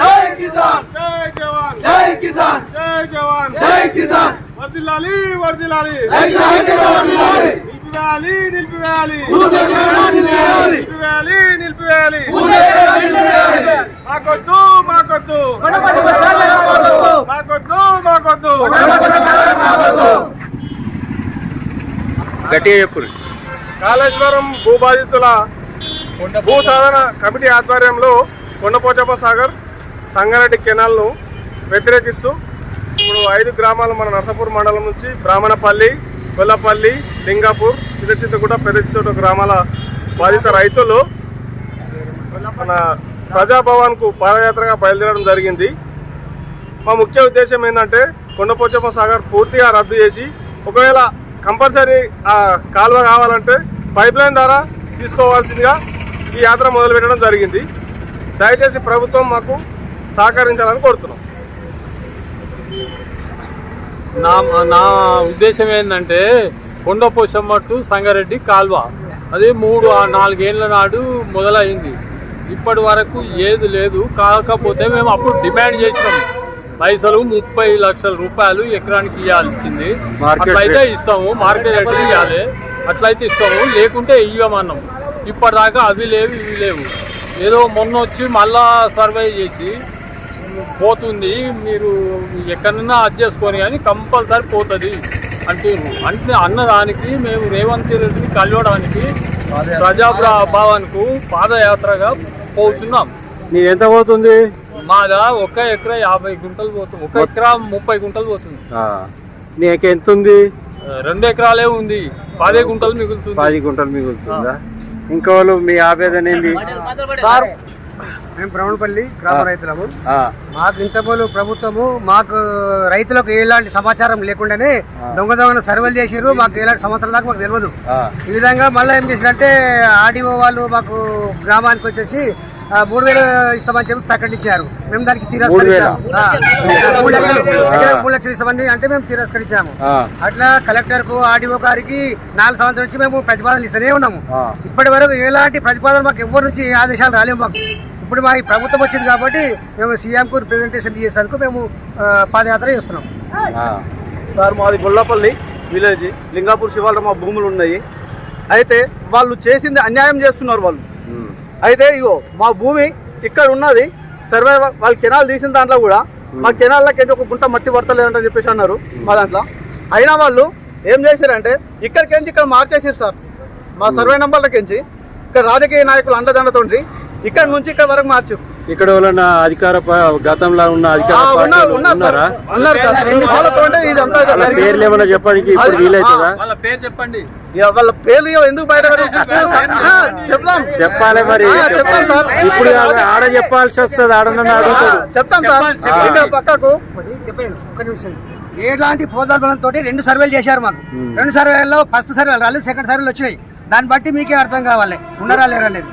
జై కిసాన్! జై జై కిసాన్! జై జై కిసాన్! వర్దిల్లాలి వర్దిల్లాలి నిలిపివేయాలి నిలిపివేయాలి! నిలిపివేయాలి! నిలిపివేయాలి నిలిపివేయాలి! కాళేశ్వరం భూబాధితుల భూ సాధన కమిటీ ఆధ్వర్యంలో కొండపోచప్ప సాగర్ సంగారెడ్డి కెనాల్ను వ్యతిరేకిస్తూ ఇప్పుడు ఐదు గ్రామాలు మన నర్సపూర్ మండలం నుంచి బ్రాహ్మణపల్లి కొల్లపల్లి లింగాపూర్ చిన్న చిత్తగూడ పెద్ద గ్రామాల బాధిత రైతులు మన ప్రజాభవన్కు పాదయాత్రగా బయలుదేరడం జరిగింది. మా ముఖ్య ఉద్దేశం ఏంటంటే కొండపోచమ్మ సాగర్ పూర్తిగా రద్దు చేసి ఒకవేళ కంపల్సరీ ఆ కాలువ కావాలంటే పైప్ లైన్ ద్వారా తీసుకోవాల్సిందిగా ఈ యాత్ర మొదలుపెట్టడం జరిగింది. దయచేసి ప్రభుత్వం మాకు సహకరించాలని కోరుతున్నాం. నా నా ఉద్దేశం ఏంటంటే కొండపోశమ్మ టు సంగారెడ్డి కాల్వ. అది మూడు నాలుగేళ్ళ నాడు మొదలైంది. ఇప్పటి వరకు ఏది లేదు. కాకపోతే మేము అప్పుడు డిమాండ్ చేసినాం. పైసలు ముప్పై లక్షల రూపాయలు ఎకరానికి ఇవ్వాల్సింది. అట్లయితే ఇస్తాము మార్కెట్ రేట్ ఇవ్వాలి. అట్లయితే ఇస్తాము లేకుంటే ఇవ్వమన్నాం. ఇప్పటిదాకా అవి లేవు ఇవి లేవు. ఏదో మొన్న వచ్చి మళ్ళా సర్వే చేసి పోతుంది మీరు ఎక్కడన్నా అది చేసుకొని కానీ కంపల్సరీ పోతుంది అంటున్నారు అంటే అన్నదానికి మేము రేవంత్ రెడ్డిని కలవడానికి ప్రజాభవన్కు పాదయాత్రగా పోతున్నాం. నీ ఎంత పోతుంది? మాదా ఒక ఎకరా యాభై గుంటలు పోతుంది. ఒక ఎకరా ముప్పై గుంటలు పోతుంది. నీకు ఎంత ఉంది? రెండు ఎకరాలే ఉంది. పదే గుంటలు మిగులుతుంది. పది గుంటలు మిగులుతుందా? ఇంకా వాళ్ళు మీ ఆవేదన ఏంది? సార్ మేము బ్రహ్మణపల్లి గ్రామ రైతులము. మాకు ఇంతపోలు ప్రభుత్వము మాకు రైతులకు ఎలాంటి సమాచారం లేకుండానే దొంగ దొంగ సర్వేలు చేసారు మాకు ఎలాంటి సంవత్సరం దాకా మాకు తెలియదు ఈ విధంగా మళ్ళీ ఏం చేసినట్టే ఆర్డీఓ వాళ్ళు మాకు గ్రామానికి వచ్చేసి మూడు వేలు ఇస్తామని చెప్పి ప్రకటించారు మేము దానికి తిరస్కరించాము మూడు లక్షలు ఇస్తామని అంటే మేము తిరస్కరించాము అట్లా కలెక్టర్కు ఆర్డీఓ గారికి నాలుగు సంవత్సరాల నుంచి మేము ప్రతిపాదనలు ఇస్తూనే ఉన్నాము. ఇప్పటి వరకు ఎలాంటి ప్రతిపాదన మాకు ఎవరి నుంచి ఆదేశాలు రాలేవు మాకు. ఇప్పుడు మా ఈ ప్రభుత్వం వచ్చింది కాబట్టి మేము సీఎంకు రిప్రజెంటేషన్ చేసేందుకు మేము పాదయాత్ర చేస్తున్నాం. సార్ మాది గొల్లపల్లి విలేజ్. లింగాపూర్ శివాలయం మా భూములు ఉన్నాయి. అయితే వాళ్ళు చేసింది అన్యాయం చేస్తున్నారు వాళ్ళు. అయితే ఇగో మా భూమి ఇక్కడ ఉన్నది. సర్వే వాళ్ళు కెనాల్ తీసిన దాంట్లో కూడా మా కెనాల్లోకి ఒక గుంట మట్టి పడతలేదంట చెప్పేసి అన్నారు మా దాంట్లో. అయినా వాళ్ళు ఏం చేశారంటే ఇక్కడికించి ఇక్కడ మార్చేసారు సార్. మా సర్వే నెంబర్లకించి ఇక్కడ రాజకీయ నాయకులు అండదండతోండి ఇక్కడ నుంచి ఇక్కడ వరకు మార్చారు ఇక్కడ వాళ్ళ అధికార గతంలో ఉన్న అధికార పార్టీలు ఉన్నారు వాళ్ళ. పేర్లు ఏమైనా చెప్పడానికి ఇప్పుడు వీలవుతుందా వాళ్ళ పేరు చెప్పండి. వాళ్ళ పేర్లు ఎందుకు బయట చెప్తాం చెప్పాలి మరి. ఆ, చెప్తాం సార్. ఇప్పుడు ఆడ- ఆడ చెప్పాల్సి వస్తుంది ఆడనన్న ఆ, అడుగుతాడు చెప్తాం సార్. పక్కకు. ఒకటి చెప్పాను ఒక నిమిషం. ఎలాంటి పోదాబలంతో రెండు సర్వేలు చేశారు మాకు. రెండు సర్వేల్లో ఫస్ట్ సర్వేలు రాలేదు సెకండ్ సర్వేలు వచ్చినాయి. దాన్ని బట్టి మీకే అర్థం కావాలి. ఉన్నారా లేరు అనేది?